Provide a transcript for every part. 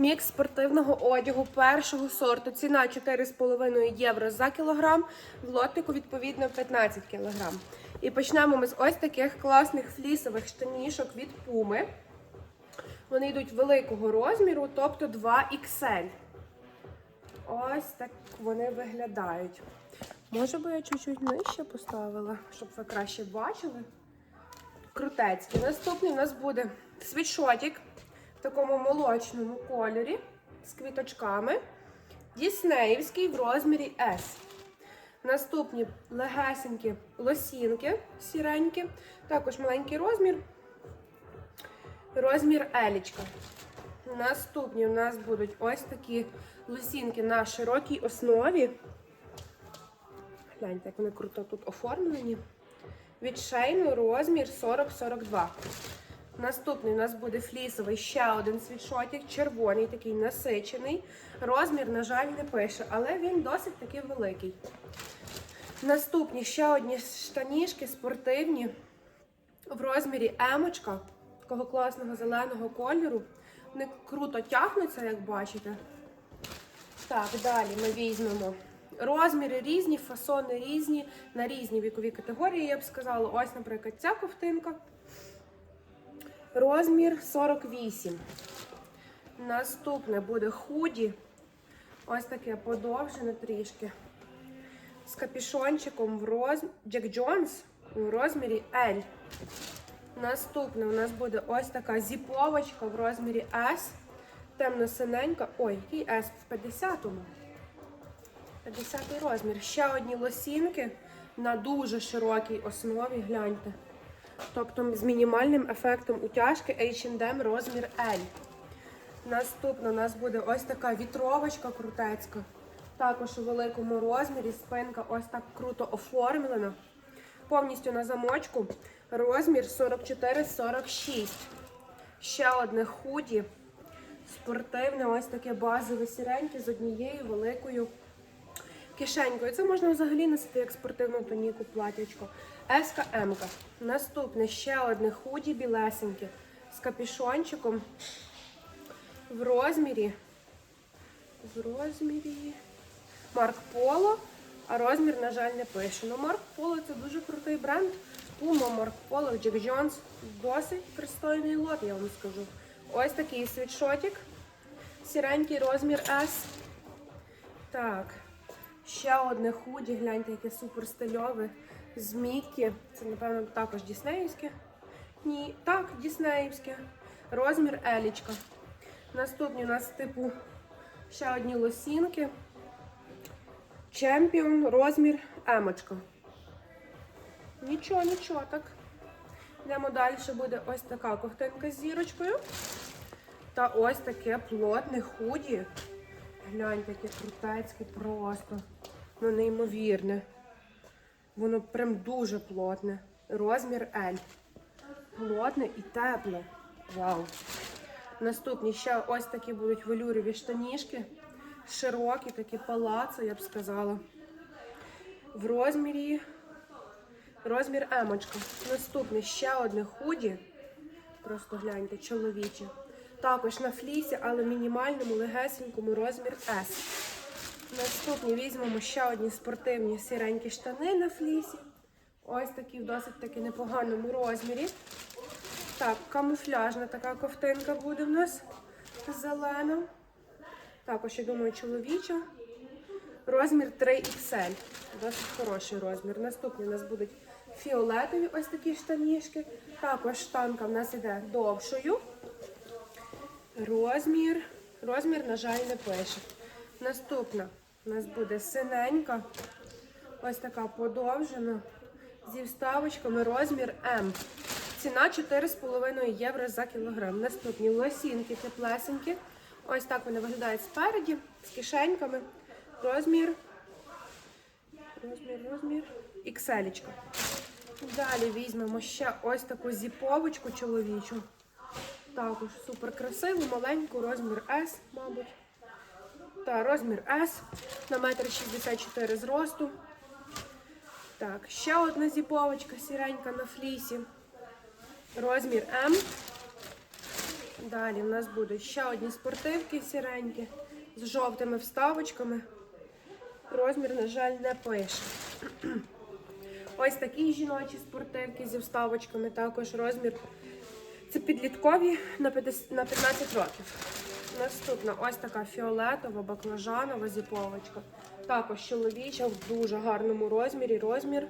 Мікс спортивного одягу першого сорту. Ціна 4,5 євро за кілограм. В лотику, відповідно, 15 кілограм. І почнемо ми з ось таких класних флісових штанішок від Puma. Вони йдуть великого розміру, тобто 2XL. Ось так вони виглядають. Може би я чуть-чуть нижче поставила, щоб ви краще бачили. Крутецькі. Наступний у нас буде світшотик в такому молочному кольорі з квіточками. Діснеївський в розмірі S. Наступні легесенькі лосінки сіренькі. Також маленький розмір. Розмір елічка. Наступні у нас будуть ось такі лосінки на широкій основі. Гляньте, як вони круто тут оформлені. Від шейну розмір 40-42. Наступний у нас буде флісовий ще один світшотик, червоний, такий насичений. Розмір, на жаль, не пише, але він досить таки великий. Наступні ще одні штанішки спортивні в розмірі емочка, такого класного зеленого кольору. Вони круто тягнуться, як бачите. Так, далі ми візьмемо. Розміри різні, фасони різні, на різні вікові категорії, я б сказала. Ось, наприклад, ця ковтинка. Розмір 48. Наступне буде худі. Ось таке подовжене трішки. З капішончиком в розмірі Jack Jones в розмірі L. Наступне у нас буде ось така зіповочка в розмірі S. Темно-синенька. Ой, який S в 50-му. 50-й розмір. Ще одні лосінки на дуже широкій основі. Гляньте. Тобто з мінімальним ефектом утяжки H&M розмір L. Наступна у нас буде ось така вітровочка крутецька. Також у великому розмірі. Спинка ось так круто оформлена. Повністю на замочку. Розмір 44-46. Ще одне худі. Спортивне, ось таке базове сіреньке з однією великою кишенькою. Це можна взагалі носити як спортивну тоніку платячко. Еска М-ка. Наступне ще одне худі білесеньке з капішончиком в розмірі. В розмірі Марк Поло, а розмір, на жаль, не пише. Ну, Марк Поло це дуже крутий бренд. Puma, Марк Поло, Джек Джонс. Досить пристойний лот, я вам скажу. Ось такий світшотик. Сіренький розмір S. Так. Ще одне худі, гляньте, яке супер стильове. З Міккі. Це, напевно, також Діснеївське. Ні, так, Діснеївське. Розмір Елічка. Наступні у нас, типу, ще одні лосінки. Чемпіон, розмір Емочка. Нічого, нічого, так. Йдемо далі, буде ось така ковтинка з зірочкою. Та ось таке плотне худі. Гляньте, яке крутецьке просто. Ну, неймовірне. Воно прям дуже плотне. Розмір L. Плотне і тепле. Вау. Наступні ще ось такі будуть велюрові штанішки. Широкі, такі палаци, я б сказала. В розмірі. Розмір емочка. Наступне ще одне худі. Просто гляньте, чоловіче. Також на флісі, але мінімальному, легесенькому розмір S. Наступні візьмемо ще одні спортивні сіренькі штани на флісі. Ось такі в досить таки непоганому розмірі. Так, камуфляжна така ковтинка буде в нас зелена. Також, я думаю, чоловіча. Розмір 3XL. Досить хороший розмір. Наступні у нас будуть фіолетові ось такі штанішки. Також штанка в нас іде довшою. Розмір. Розмір, на жаль, не пише. Наступна у нас буде синенька. Ось така подовжена. Зі вставочками розмір М. Ціна 4,5 євро за кілограм. Наступні лосінки теплесенькі. Ось так вони виглядають спереді, з кишеньками. Розмір. Розмір, розмір. XL. Далі візьмемо ще ось таку зіповочку чоловічу. Також супер красиву, маленьку, розмір S, мабуть. Та розмір S на 1,64 м зросту. Так, ще одна зіповочка сіренька на флісі. Розмір М. Далі в нас будуть ще одні спортивки сіренькі з жовтими вставочками. Розмір, на жаль, не пише. Ось такі жіночі спортивки зі вставочками, також розмір. Це підліткові на 50 на 15 років. Наступна ось така фіолетова баклажанова зіповочка. Також чоловіча в дуже гарному розмірі. Розмір,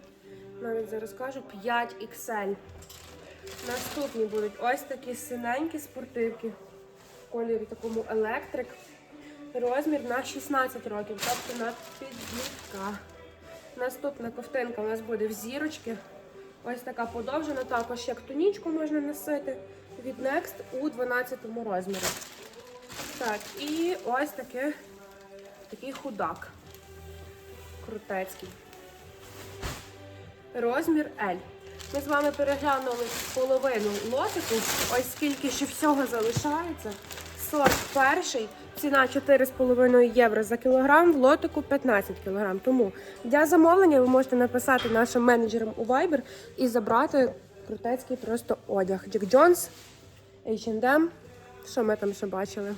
навіть зараз кажу, 5XL. Наступні будуть ось такі синенькі спортивки в кольорі такому електрик. Розмір на 16 років, тобто на підлітка. Наступна ковтинка у нас буде в зірочки. Ось така подовжена, також як тунічку можна носити від Next у 12 розмірі. Так, і ось таке, такий худак. Крутецький. Розмір L. Ми з вами переглянули половину лотику. Ось скільки ще всього залишається. Сорт перший. Ціна 4,5 євро за кілограм, в лотику 15 кілограм. Тому для замовлення ви можете написати нашим менеджерам у Viber і забрати крутецький просто одяг. Джек Джонс, H&M. Що ми там ще бачили?